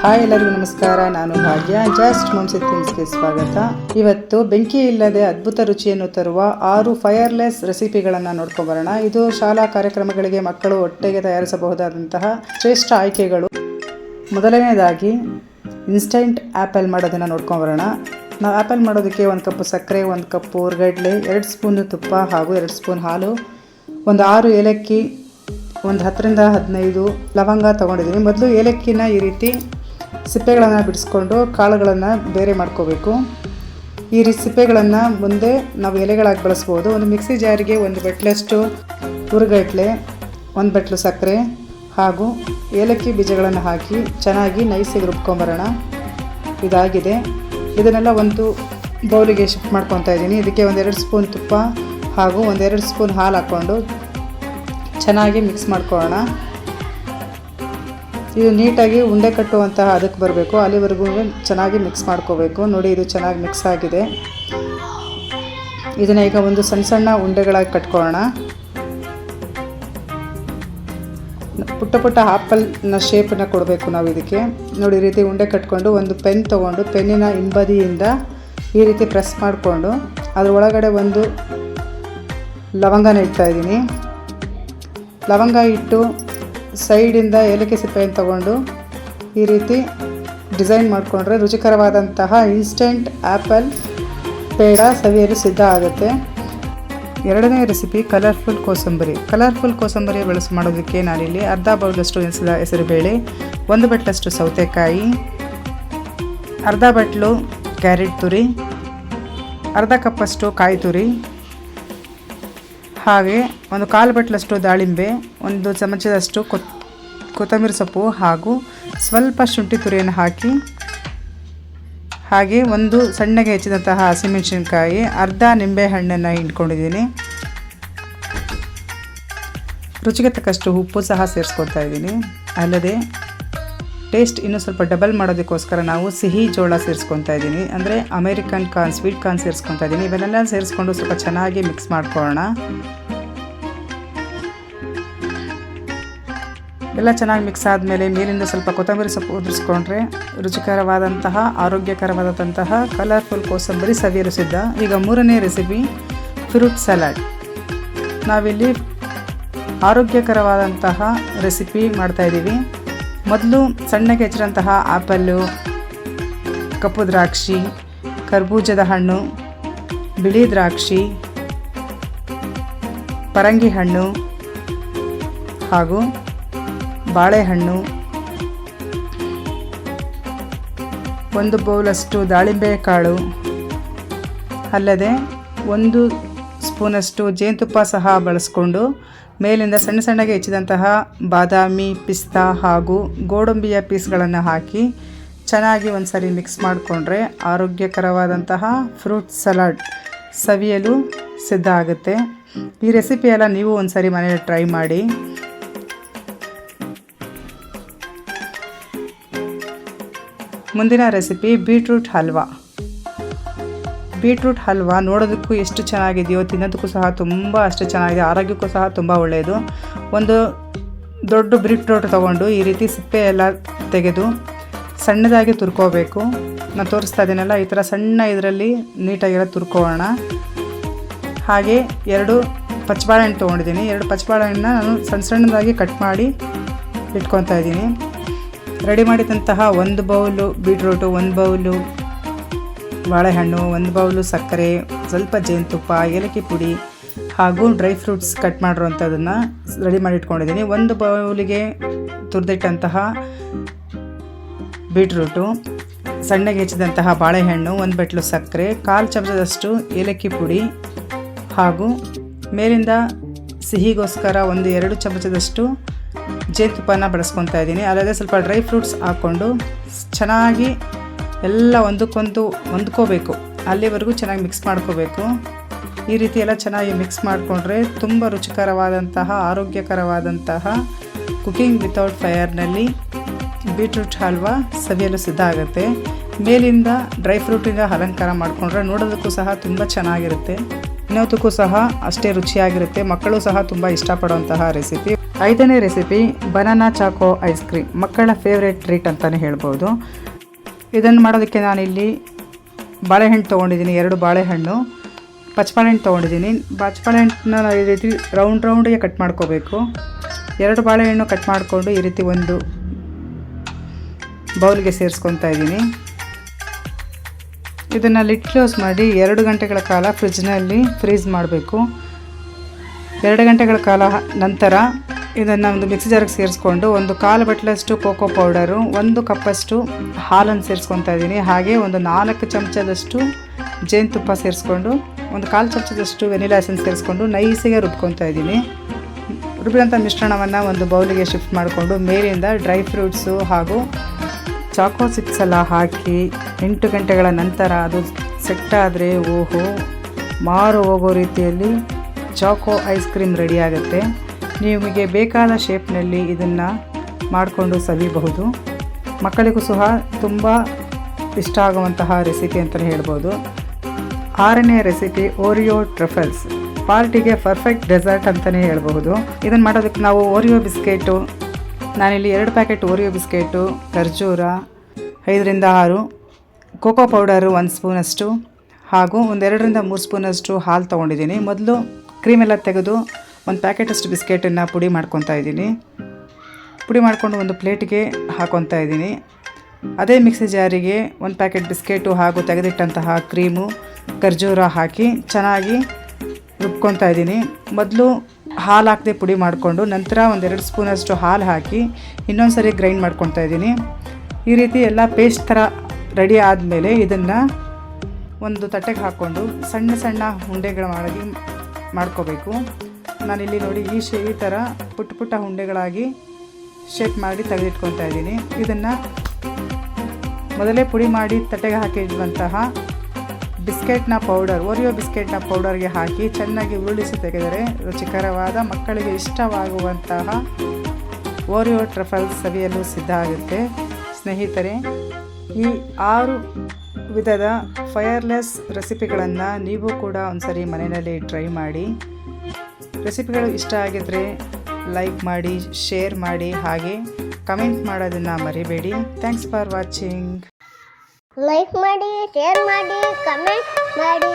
Hi ಎಲ್ಲರಿಗೂ ನಮಸ್ಕಾರ, ನಾನು ಭಾಗ್ಯ. ಜಸ್ಟ್ ಮುಂಚೆ ಥಿಂಗ್ಸ್ಗೆ ಸ್ವಾಗತ. ಇವತ್ತು ಬೆಂಕಿ ಇಲ್ಲದೆ ಅದ್ಭುತ ರುಚಿಯನ್ನು ತರುವ ಆರು ಫೈರ್ಲೆಸ್ ರೆಸಿಪಿಗಳನ್ನು ನೋಡ್ಕೊಬರೋಣ. ಇದು ಶಾಲಾ ಕಾರ್ಯಕ್ರಮಗಳಿಗೆ ಮಕ್ಕಳು ಒಟ್ಟಿಗೆ ತಯಾರಿಸಬಹುದಾದಂತಹ ಶ್ರೇಷ್ಠ ಆಯ್ಕೆಗಳು. ಮೊದಲನೇದಾಗಿ ಇನ್ಸ್ಟೆಂಟ್ ಆ್ಯಪಲ್ ಮಾಡೋದನ್ನು ನೋಡ್ಕೊಂಬರೋಣ. ನಾವು ಆ್ಯಪಲ್ ಮಾಡೋದಕ್ಕೆ ಒಂದು ಕಪ್ಪು ಸಕ್ಕರೆ, ಒಂದು ಕಪ್ಪು ಉರ್ಗಡ್ಲೆ, ಎರಡು ಸ್ಪೂನು ತುಪ್ಪ ಹಾಗೂ ಎರಡು ಸ್ಪೂನ್ ಹಾಲು, ಒಂದು ಆರು ಏಲಕ್ಕಿ, ಒಂದು ಹತ್ತರಿಂದ ಹದಿನೈದು ಲವಂಗ ತೊಗೊಂಡಿದ್ದೀನಿ. ಮೊದಲು ಏಲಕ್ಕಿನ ಈ ರೀತಿ ಸಿಪ್ಪೆಗಳನ್ನು ಬಿಡಿಸ್ಕೊಂಡು ಕಾಳುಗಳನ್ನು ಬೇರೆ ಮಾಡ್ಕೋಬೇಕು. ಈ ರೀತಿ ಸಿಪ್ಪೆಗಳನ್ನು ಮುಂದೆ ನಾವು ಎಲೆಗಳಾಗಿ ಬಳಸ್ಬೋದು. ಒಂದು ಮಿಕ್ಸಿ ಜಾರಿಗೆ ಒಂದು ಬಟ್ಲಷ್ಟು ಹುರುಗಟ್ಲೆ, ಒಂದು ಬಟ್ಲು ಸಕ್ಕರೆ ಹಾಗೂ ಏಲಕ್ಕಿ ಬೀಜಗಳನ್ನು ಹಾಕಿ ಚೆನ್ನಾಗಿ ನೈಸಿಗೆ ರುಬ್ಕೊಂಬರೋಣ. ಇದಾಗಿದೆ. ಇದನ್ನೆಲ್ಲ ಒಂದು ಬೌಲಿಗೆ ಶಿಫ್ಟ್ ಮಾಡ್ಕೊತಾ ಇದ್ದೀನಿ. ಇದಕ್ಕೆ ಒಂದೆರಡು ಸ್ಪೂನ್ ತುಪ್ಪ ಹಾಗೂ ಒಂದೆರಡು ಸ್ಪೂನ್ ಹಾಲು ಹಾಕ್ಕೊಂಡು ಚೆನ್ನಾಗಿ ಮಿಕ್ಸ್ ಮಾಡ್ಕೊಳ್ಳೋಣ. ಇದು ನೀಟಾಗಿ ಉಂಡೆ ಕಟ್ಟುವಂತಹ ಅದಕ್ಕೆ ಬರಬೇಕು. ಅಲ್ಲಿವರೆಗೂ ಚೆನ್ನಾಗಿ ಮಿಕ್ಸ್ ಮಾಡ್ಕೋಬೇಕು. ನೋಡಿ ಇದು ಚೆನ್ನಾಗಿ ಮಿಕ್ಸ್ ಆಗಿದೆ. ಇದನ್ನು ಈಗ ಒಂದು ಸಣ್ಣ ಸಣ್ಣ ಉಂಡೆಗಳಾಗಿ ಕಟ್ಕೊಳ್ಳೋಣ. ಪುಟ್ಟ ಪುಟ್ಟ ಆಪಲ್ನ ಶೇಪನ್ನ ಕೊಡಬೇಕು ನಾವು ಇದಕ್ಕೆ. ನೋಡಿ ಈ ರೀತಿ ಉಂಡೆ ಕಟ್ಕೊಂಡು ಒಂದು ಪೆನ್ ತೊಗೊಂಡು ಪೆನ್ನಿನ ಹಿಂಬದಿಯಿಂದ ಈ ರೀತಿ ಪ್ರೆಸ್ ಮಾಡಿಕೊಂಡು ಅದ್ರ ಒಳಗಡೆ ಒಂದು ಲವಂಗನ ಇಡ್ತಾ ಇದ್ದೀನಿ. ಲವಂಗ ಇಟ್ಟು ಸೈಡಿಂದ ಏಲಕ್ಕಿ ಸಿಪ್ಪೆಯನ್ನು ತಗೊಂಡು ಈ ರೀತಿ ಡಿಸೈನ್ ಮಾಡಿಕೊಂಡ್ರೆ ರುಚಿಕರವಾದಂತಹ ಇನ್ಸ್ಟೆಂಟ್ ಆ್ಯಪಲ್ ಪೇಡ ಸವಿಯಲು ಸಿದ್ಧ ಆಗುತ್ತೆ. ಎರಡನೇ recipe colourful kosambari. Colourful kosambari ಬಳಸಿ ಮಾಡೋದಕ್ಕೆ ನಾನಿಲ್ಲಿ ಅರ್ಧ ಬೌಲಷ್ಟು ಎನಿಸಿದ ಹೆಸರುಬೇಳೆ ಒಂದು ಬಟ್ಲಷ್ಟು ಸೌತೆಕಾಯಿ, ಅರ್ಧ ಬಟ್ಲು, ಕ್ಯಾರೆಟ್ ತುರಿ, ಅರ್ಧ ಕಪ್ಪಷ್ಟು ಕಾಯಿ ತುರಿ ಹಾಗೆ ಒಂದು ಕಾಲು ಬಟ್ಲಷ್ಟು ದಾಳಿಂಬೆ, ಒಂದು ಚಮಚದಷ್ಟು ಕೊತ್, ಕೊತ್ತಂಬರಿ ಸೊಪ್ಪು ಹಾಗೂ ಸ್ವಲ್ಪ ಶುಂಠಿ ತುರಿಯನ್ನು ಹಾಕಿ, ಹಾಗೆ ಒಂದು ಸಣ್ಣಗೆ ಹೆಚ್ಚಿದಂತಹ ಹಸಿಮೆಣಸಿನ್ಕಾಯಿ, ಅರ್ಧ ನಿಂಬೆ ಹಣ್ಣನ್ನು ಹಿಂಡ್ಕೊಂಡಿದ್ದೀನಿ. ರುಚಿಗೆ ತಕ್ಕಷ್ಟು ಉಪ್ಪು ಸಹ ಸೇರಿಸ್ಕೊಳ್ತಾ ಇದ್ದೀನಿ. ಅಲ್ಲದೆ, ಟೇಸ್ಟ್ ಇನ್ನೂ ಸ್ವಲ್ಪ ಡಬಲ್ ಮಾಡೋದಕ್ಕೋಸ್ಕರ ನಾವು ಸಿಹಿ ಜೋಳ ಸೇರಿಸ್ಕೊತಾ ಇದ್ದೀನಿ. ಅಂದರೆ ಅಮೇರಿಕನ್ ಕಾರ್ನ್ ಸ್ವೀಟ್ ಕಾರ್ನ್ ಸೇರಿಸ್ಕೊತಾ ಇದ್ದೀನಿ. ಇವನ್ನೆಲ್ಲ ಸೇರಿಸ್ಕೊಂಡು ಸ್ವಲ್ಪ ಚೆನ್ನಾಗಿ ಮಿಕ್ಸ್ ಮಾಡ್ಕೊಳ್ಳೋಣ. ಎಲ್ಲ ಚೆನ್ನಾಗಿ ಮಿಕ್ಸ್ ಆದಮೇಲೆ ಮೇಲಿಂದ ಸ್ವಲ್ಪ ಕೊತ್ತಂಬರಿ ಸೊಪ್ಪು ಉದುರಿಸ್ಕೊಂಡ್ರೆ ರುಚಿಕರವಾದಂತಹ, ಆರೋಗ್ಯಕರವಾದಂತಹ ಕಲರ್ಫುಲ್ ಕೋಸಂಬರಿ ಸವಿಯಲು ಸಿದ್ಧ. ಈಗ ಮೂರನೇ ರೆಸಿಪಿ ಫ್ರೂಟ್ ಸಲಾಡ್ ನಾವಿಲ್ಲಿ ಆರೋಗ್ಯಕರವಾದಂತಹ ರೆಸಿಪಿ ಮಾಡ್ತಾಯಿದ್ದೀವಿ ಮೊದಲು ಸಣ್ಣಗೆ ಹೆಚ್ಚಿದಂತಹ ಆಪಲ್ಲು, ಕಪ್ಪು ದ್ರಾಕ್ಷಿ, ಕರ್ಬೂಜದ ಹಣ್ಣು, ಬಿಳಿ ದ್ರಾಕ್ಷಿ, ಪರಂಗಿ ಹಣ್ಣು ಹಾಗೂ ಬಾಳೆಹಣ್ಣು, ಒಂದು ಬೌಲಷ್ಟು ದಾಳಿಂಬೆ ಕಾಳು ಅಲ್ಲದೆ ಒಂದು ಸ್ಪೂನಷ್ಟು ಜೇನುತುಪ್ಪ ಸಹ ಬಳಸ್ಕೊಂಡು ಮೇಲಿಂದ ಸಣ್ಣ ಸಣ್ಣಗೆ ಹೆಚ್ಚಿದಂತಹ ಬಾದಾಮಿ, ಪಿಸ್ತಾ ಹಾಗೂ ಗೋಡಂಬಿಯ ಪೀಸ್ಗಳನ್ನು ಹಾಕಿ ಚೆನ್ನಾಗಿ ಒಂದು ಸರಿ ಮಿಕ್ಸ್ ಮಾಡಿಕೊಂಡ್ರೆ ಆರೋಗ್ಯಕರವಾದಂತಹ ಫ್ರೂಟ್ ಸಲಾಡ್ ಸವಿಯಲು ಸಿದ್ಧ ಆಗುತ್ತೆ. ಈ ರೆಸಿಪಿಯೆಲ್ಲ ನೀವು ಒಂದು ಸರಿ ಮನೆಯಲ್ಲಿ ಟ್ರೈ ಮಾಡಿ. ಮುಂದಿನ recipe beetroot halwa beetroot halwa ನೋಡೋದಕ್ಕೂ ಎಷ್ಟು ಚೆನ್ನಾಗಿದೆಯೋ, ತಿನ್ನೋದಕ್ಕೂ ಸಹ ತುಂಬ ಅಷ್ಟು ಚೆನ್ನಾಗಿದೆ. ಆರೋಗ್ಯಕ್ಕೂ ಸಹ ತುಂಬ ಒಳ್ಳೆಯದು. ಒಂದು ದೊಡ್ಡ ಬೀಟ್ರೂಟ್ ತೊಗೊಂಡು ಈ ರೀತಿ ಸಿಪ್ಪೆ ಎಲ್ಲ ತೆಗೆದು ಸಣ್ಣದಾಗಿ ತುರ್ಕೋಬೇಕು. ನಾನು ತೋರಿಸ್ತಾ ಇದ್ದೀನಲ್ಲ, ಈ ಥರ ಸಣ್ಣ ಇದರಲ್ಲಿ ನೀಟಾಗಿರ ತುರ್ಕೋಣ ಹಾಗೆ ಎರಡು ಪಚ್ಚಬಾಳೆಹಣ್ಣು ತೊಗೊಂಡಿದ್ದೀನಿ. ಎರಡು ಪಚ್ಚಬಾಳೆಹಣ್ಣನ್ನ ನಾನು ಸಣ್ಣ ಸಣ್ಣದಾಗಿ ಕಟ್ ಮಾಡಿ ಇಟ್ಕೊತಾ ಇದ್ದೀನಿ. ರೆಡಿ ಮಾಡಿದಂತಹ ಒಂದು ಬೌಲು ಬೀಟ್ರೂಟು, ಒಂದು ಬೌಲು ಬಾಳೆಹಣ್ಣು, ಒಂದು ಬೌಲು ಸಕ್ಕರೆ, ಸ್ವಲ್ಪ ಜೇನುತುಪ್ಪ, ಏಲಕ್ಕಿ ಪುಡಿ ಹಾಗೂ ಡ್ರೈ ಫ್ರೂಟ್ಸ್ ಕಟ್ ಮಾಡಿರೋಂಥದ್ದನ್ನು ರೆಡಿ ಮಾಡಿ ಇಟ್ಕೊಂಡಿದ್ದೀನಿ. ಒಂದು ಬೌಲಿಗೆ ತುರಿದಿಟ್ಟಂತಹ ಬೀಟ್ರೂಟು, ಸಣ್ಣಗೆ ಹೆಚ್ಚಿದಂತಹ ಬಾಳೆಹಣ್ಣು, ಒಂದು ಬಟ್ಲು ಸಕ್ಕರೆ, ಕಾಲು ಚಮಚದಷ್ಟು ಏಲಕ್ಕಿ ಪುಡಿ ಹಾಗೂ ಮೇಲಿಂದ ಸಿಹಿಗೋಸ್ಕರ ಒಂದು ಎರಡು ಚಮಚದಷ್ಟು ಜೇನುತುಪ್ಪನ ಬಳಸ್ಕೊತಾ ಇದ್ದೀನಿ. ಅಲ್ಲದೆ ಸ್ವಲ್ಪ ಡ್ರೈ ಫ್ರೂಟ್ಸ್ ಹಾಕ್ಕೊಂಡು ಚೆನ್ನಾಗಿ ಎಲ್ಲ ಒಂದಕ್ಕೊಂದು ಹೊಂದ್ಕೋಬೇಕು. ಅಲ್ಲಿವರೆಗೂ ಚೆನ್ನಾಗಿ ಮಿಕ್ಸ್ ಮಾಡ್ಕೋಬೇಕು. ಈ ರೀತಿ ಎಲ್ಲ ಚೆನ್ನಾಗಿ ಮಿಕ್ಸ್ ಮಾಡಿಕೊಂಡ್ರೆ ತುಂಬ ರುಚಿಕರವಾದಂತಹ, ಆರೋಗ್ಯಕರವಾದಂತಹ ಕುಕಿಂಗ್ ವಿತೌಟ್ ಫೈರ್ನಲ್ಲಿ ಬೀಟ್ರೂಟ್ ಹಲ್ವಾ ಸವಿಯಲು ಸಿದ್ಧ ಆಗುತ್ತೆ. ಮೇಲಿಂದ ಡ್ರೈ ಫ್ರೂಟಿಂದ ಅಲಂಕಾರ ಮಾಡಿಕೊಂಡ್ರೆ ನೋಡೋದಕ್ಕೂ ಸಹ ತುಂಬ ಚೆನ್ನಾಗಿರುತ್ತೆ. ತಿನ್ನೋದಕ್ಕೂ ಸಹ ಅಷ್ಟೇ ರುಚಿಯಾಗಿರುತ್ತೆ. ಮಕ್ಕಳು ಸಹ ತುಂಬ ಇಷ್ಟಪಡುವಂತಹ ರೆಸಿಪಿ. ಐದನೇ recipe, banana choco ice cream. ಮಕ್ಕಳ ಫೇವ್ರೆಟ್ ಟ್ರೀಟ್ ಅಂತಲೇ ಹೇಳ್ಬೋದು. ಇದನ್ನು ಮಾಡೋದಕ್ಕೆ ನಾನಿಲ್ಲಿ ಬಾಳೆಹಣ್ಣು ತೊಗೊಂಡಿದ್ದೀನಿ, ಎರಡು ಬಾಳೆಹಣ್ಣು. ಪಚ್ಚಬಾಳೆಹಣ್ಣು ತೊಗೊಂಡಿದ್ದೀನಿ. ಪಚ್ಚಬಾಳೆಹಣ್ಣನ್ನ ಈ ರೀತಿ ರೌಂಡ್ ರೌಂಡಿಗೆ ಕಟ್ ಮಾಡ್ಕೋಬೇಕು. ಎರಡು ಬಾಳೆಹಣ್ಣು ಕಟ್ ಮಾಡಿಕೊಂಡು ಈ ರೀತಿ ಒಂದು ಬೌಲ್ಗೆ ಸೇರಿಸ್ಕೊತಾ ಇದ್ದೀನಿ. ಇದನ್ನು ಲಿಟ್ ಕ್ಲೋಸ್ ಮಾಡಿ ಎರಡು ಗಂಟೆಗಳ ಕಾಲ ಫ್ರಿಜ್ನಲ್ಲಿ ಫ್ರೀಸ್ ಮಾಡಬೇಕು. ಎರಡು ಗಂಟೆಗಳ ಕಾಲ ನಂತರ ಇದನ್ನು ಒಂದು ಮಿಕ್ಸಿ ಜಾರಿಗೆ ಸೇರಿಸ್ಕೊಂಡು ಒಂದು ಕಾಲು ಬಟ್ಲಷ್ಟು ಕೋಕೋ ಪೌಡರು ಒಂದು ಕಪ್ಪಷ್ಟು ಹಾಲನ್ನು ಸೇರಿಸ್ಕೊತಾ ಇದ್ದೀನಿ. ಹಾಗೆ ಒಂದು ನಾಲ್ಕು ಚಮಚದಷ್ಟು ಜೇನುತುಪ್ಪ ಸೇರಿಸ್ಕೊಂಡು, ಒಂದು ಕಾಲು ಚಮಚದಷ್ಟು ವೆನಿಲಾ ಎಸೆನ್ಸ್ ಸೇರಿಸ್ಕೊಂಡು ನೈಸಿಗೆ ರುಬ್ಕೊತಾ ಇದ್ದೀನಿ. ರುಬ್ಬಿದಂಥ ಮಿಶ್ರಣವನ್ನು ಒಂದು ಬೌಲಿಗೆ ಶಿಫ್ಟ್ ಮಾಡಿಕೊಂಡು ಮೇಲಿಂದ ಡ್ರೈ ಫ್ರೂಟ್ಸು ಹಾಗೂ ಚಾಕೋ ಚಿಪ್ಸ್ ಎಲ್ಲ ಹಾಕಿ ಎಂಟು ಗಂಟೆಗಳ ನಂತರ ಅದು ಸೆಟ್ ಆದರೆ ಓಹೋ, ಮಾರು ಹೋಗೋ ರೀತಿಯಲ್ಲಿ ಚಾಕೋ ಐಸ್ ಕ್ರೀಮ್ ರೆಡಿಯಾಗುತ್ತೆ ನಿಮಗೆ ಬೇಕಾದ ಶೇಪ್ನಲ್ಲಿ ಇದನ್ನು ಮಾಡಿಕೊಂಡು ಸವಿಬಹುದು. ಮಕ್ಕಳಿಗೂ ಸಹ ತುಂಬ ಇಷ್ಟ ಆಗುವಂತಹ ರೆಸಿಪಿ ಅಂತಲೇ ಹೇಳ್ಬೋದು. ಆರನೇ ರೆಸಿಪಿ ಓರಿಯೋ ಟ್ರಫಲ್ಸ್ ಪಾರ್ಟಿಗೆ ಪರ್ಫೆಕ್ಟ್ ಡೆಸರ್ಟ್ ಅಂತಲೇ ಹೇಳಬಹುದು. ಇದನ್ನು ಮಾಡೋದಕ್ಕೆ ನಾವು ಓರಿಯೋ ಬಿಸ್ಕೆಟು ನಾನಿಲ್ಲಿ ಎರಡು ಪ್ಯಾಕೆಟ್ ಓರಿಯೋ ಬಿಸ್ಕೆಟು ಖರ್ಜೂರ ಐದರಿಂದ ಆರು. ಕೋಕೋ ಪೌಡರು ಒಂದು ಸ್ಪೂನಷ್ಟು ಹಾಗೂ ಒಂದೆರಡರಿಂದ ಮೂರು ಸ್ಪೂನಷ್ಟು ಹಾಲು ತೊಗೊಂಡಿದ್ದೀನಿ. ಮೊದಲು ಕ್ರೀಮೆಲ್ಲ ತೆಗೆದು ಒಂದು ಪ್ಯಾಕೆಟಷ್ಟು ಬಿಸ್ಕೆಟನ್ನು ಪುಡಿ ಮಾಡ್ಕೊತಾ ಇದ್ದೀನಿ. ಪುಡಿ ಮಾಡಿಕೊಂಡು ಒಂದು ಪ್ಲೇಟ್ಗೆ ಹಾಕೊತಾ ಇದ್ದೀನಿ. ಅದೇ ಮಿಕ್ಸಿ ಜಾರಿಗೆ ಒಂದು ಪ್ಯಾಕೆಟ್ ಬಿಸ್ಕೆಟು ಹಾಗೂ ತೆಗೆದಿಟ್ಟಂತಹ ಕ್ರೀಮು, ಖರ್ಜೂರ ಹಾಕಿ ಚೆನ್ನಾಗಿ ರುಬ್ಕೊತಾ ಇದ್ದೀನಿ. ಮೊದಲು ಹಾಲು ಹಾಕದೆ ಪುಡಿ ಮಾಡಿಕೊಂಡು ನಂತರ ಒಂದೆರಡು ಸ್ಪೂನಷ್ಟು ಹಾಲು ಹಾಕಿ ಇನ್ನೊಂದು ಸರಿ ಗ್ರೈಂಡ್ ಮಾಡ್ಕೊತಾ ಇದ್ದೀನಿ. ಈ ರೀತಿ ಎಲ್ಲ ಪೇಸ್ಟ್ ಥರ ರೆಡಿ ಆದಮೇಲೆ ಇದನ್ನು ಒಂದು ತಟ್ಟೆಗೆ ಹಾಕ್ಕೊಂಡು ಸಣ್ಣ ಸಣ್ಣ ಉಂಡೆಗಳ ಮಾಡಿ ಮಾಡ್ಕೋಬೇಕು. ನಾನಿಲ್ಲಿ ನೋಡಿ ಈ ಶೇ, ಈ ಥರ ಪುಟ್ಟ ಪುಟ್ಟ ಉಂಡೆಗಳಾಗಿ ಶೇಪ್ ಮಾಡಿ ತೆಗೆದಿಟ್ಕೊತಾ ಇದ್ದೀನಿ. ಇದನ್ನು ಮೊದಲೇ ಪುಡಿ ಮಾಡಿ ತಟ್ಟೆಗೆ ಹಾಕಿರುವಂತಹ ಬಿಸ್ಕೆಟ್ನ ಪೌಡರ್, ಓರಿಯೋ ಬಿಸ್ಕೆಟ್ನ ಪೌಡರ್ಗೆ ಹಾಕಿ ಚೆನ್ನಾಗಿ ಉರುಳಿಸಿ ತೆಗೆದರೆ ರುಚಿಕರವಾದ, ಮಕ್ಕಳಿಗೆ ಇಷ್ಟವಾಗುವಂತಹ ಓರಿಯೋ ಟ್ರಫಲ್ ಸವಿಯಲು ಸಿದ್ಧ ಆಗುತ್ತೆ. ಸ್ನೇಹಿತರೆ ಈ ಆರು ವಿಧದ ಫೈರ್ಲೆಸ್ ರೆಸಿಪಿಗಳನ್ನು ನೀವು ಕೂಡ ಒಂದ್ಸರಿ ಮನೆಯಲ್ಲಿ ಟ್ರೈ ಮಾಡಿ. ರೆಸಿಪಿಗಳು ಇಷ್ಟ ಆಗಿದ್ರೆ ಲೈಕ್ ಮಾಡಿ, ಶೇರ್ ಮಾಡಿ, ಹಾಗೆ ಕಮೆಂಟ್ ಮಾಡೋದನ್ನು ಮರಿಬೇಡಿ. Thanks for watching. ಲೈಕ್ ಮಾಡಿ, ಶೇರ್ ಮಾಡಿ, ಕಮೆಂಟ್ ಮಾಡಿ.